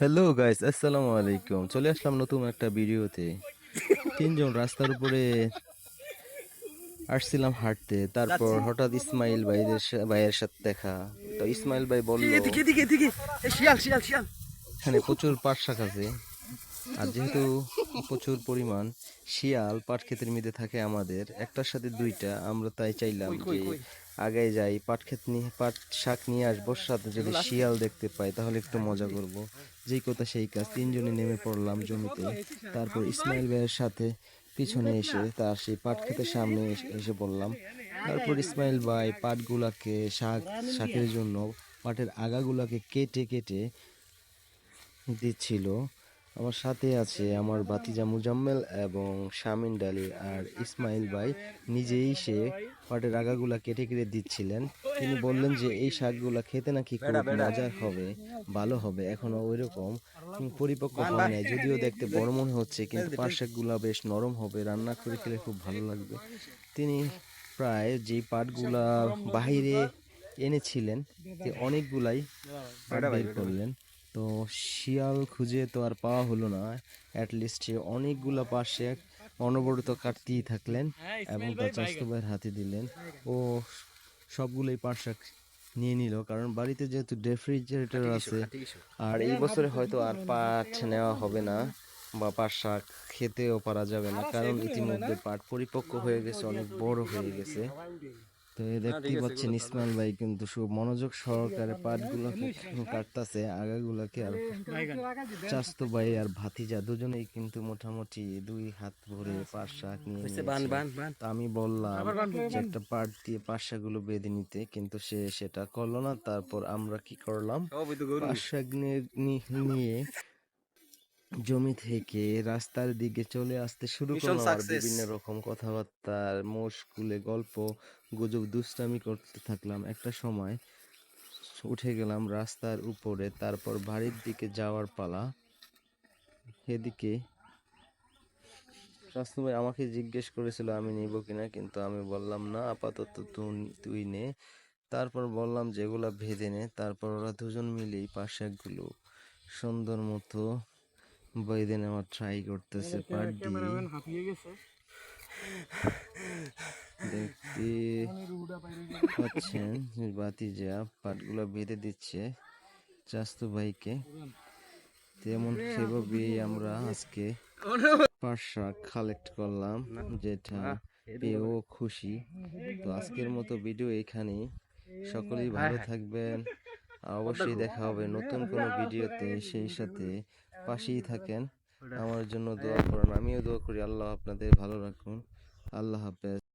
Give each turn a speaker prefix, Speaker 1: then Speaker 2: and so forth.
Speaker 1: Hello guys আসসালামু আলাইকুম চলে আসলাম নতুন একটা ভিডিওতে। তিনজন রাস্তার উপরে আসছিলাম হাঁটতে। তারপর হঠাৎ ইসমাইল ভাইদের ভাইয়ের সাথে দেখা। তো ইসমাইল ভাই বলল
Speaker 2: এদিকে এদিকে এদিকে। এই শিয়াল শিয়াল শিয়াল।
Speaker 1: এখানে প্রচুর পাট শাক আছে। আর যেহেতু প্রচুর পরিমাণ শিয়াল পাট ক্ষেতের মধ্যে থাকে আমাদের একটার সাথে দুইটা আমরা তাই চাইলাম যে আগায় যাই পাট ক্ষেত নিয়ে পাট শাক নিয়ে আসব সাথে যদি শিয়াল দেখতে পাই তাহলে একটু মজা করব। যেই কথা সেই কাজ তিনজনে নেমে পড়লাম জমিতে। তারপর ইসমাইল ভাইয়ের সাথে পিছনে এসে তার সেই পাট ক্ষেতের সামনে এসে- এসে বললাম তারপর ইসমাইল ভাই পাটগুলাকে শাক শাকের জন্য পাটের আগাগুলাকে কেটে কেটে দিচ্ছিল। আমার সাথে আছে আমার বাতিজা মুজাম্মেল এবং শামিন ডালি আর ইসমাইল ভাই। নিজেই সে পাটের আগাগুলা কেটে কেটে দিচ্ছিলেন। তিনি বললেন যে এই শাকগুলা খেতে নাকি খুব মজার হবে ভালো হবে। এখনও ওই রকম পরিপক্ক হয় নাই। যদিও দেখতে বড় মনে হচ্ছে কিন্তু পাট শাকগুলা বেশ নরম হবে। রান্না করে খেলে খুব ভালো লাগবে। তিনি প্রায় যেই পাটগুলা বাহিরে এনেছিলেন অনেকগুলাই বের করলেন। তো শিয়াল খুঁজে তো আর পাওয়া হলো না। অ্যাটলিস্ট সে অনেকগুলো পাশে অনবরত কাটতেই থাকলেন এবং তার চাষতো হাতে দিলেন। ও সবগুলোই পাট শাক নিয়ে নিল কারণ বাড়িতে যেহেতু রেফ্রিজারেটর আছে আর এই বছরে হয়তো আর পাট নেওয়া হবে না বা পাট শাক খেতেও পারা যাবে না কারণ ইতিমধ্যে পাট পরিপক্ক হয়ে গেছে অনেক বড় হয়ে গেছে। তো এই দেখতেই পাচ্ছেন ইসমাইল ভাই কিন্তু খুব মনোযোগ সহকারে পাটগুলোকে কাটতাছে আগাগুলোকে আর চাস্তো ভাই আর ভাতিজা দুজনেই কিন্তু মোটামুটি দুই হাত ভরে পাট শাক নিয়ে নিয়েছে।
Speaker 2: বান বান।
Speaker 1: তো আমি বললাম যে একটা পাট দিয়ে পাট শাকগুলো বেঁধে নিতে কিন্তু সে সেটা করল না। তারপর আমরা কি করলাম? পাট শাক নিয়ে জমি থেকে রাস্তার দিকে চলে আসতে শুরু করলাম আর বিভিন্ন রকম কথাবার্তা মোশকুলে গল্প গুজব দুষ্টামি করতে থাকলাম একটা সময়। উঠে গেলাম রাস্তার উপরে তারপর বাড়ির দিকে যাওয়ার পালা। এদিকে স্বাস্থ্য ভাই আমাকে জিজ্ঞেস করেছিল আমি নিব কিনা? কিন্তু আমি বললাম না আপাতত তুই তুই নে। তারপর বললাম যেগুলা ভেদে নে। তারপর ওরা দুজন মিলেই পাশাকগুলো সুন্দর মতো বেঁধে নেওয়ার ট্রাই করতেছে
Speaker 2: হাঁপিয়ে গেছে।
Speaker 1: দেখতে পাচ্ছেন বাতিজা পাটগুলো বেঁধে দিচ্ছে চাস্তু ভাইকে। তেমন সেভাবেই আমরা আজকে পাট কালেক্ট করলাম যেটা পেয়েও খুশি। তো আজকের মতো ভিডিও এখানেই। সকলেই ভালো থাকবেন। আর অবশ্যই দেখা হবে নতুন কোনো ভিডিওতে সেই সাথে পাশেই থাকেন। আমার জন্য দোয়া করেন। আমিও দোয়া করি। আল্লাহ আপনাদের ভালো রাখুন। আল্লাহ হাফেজ।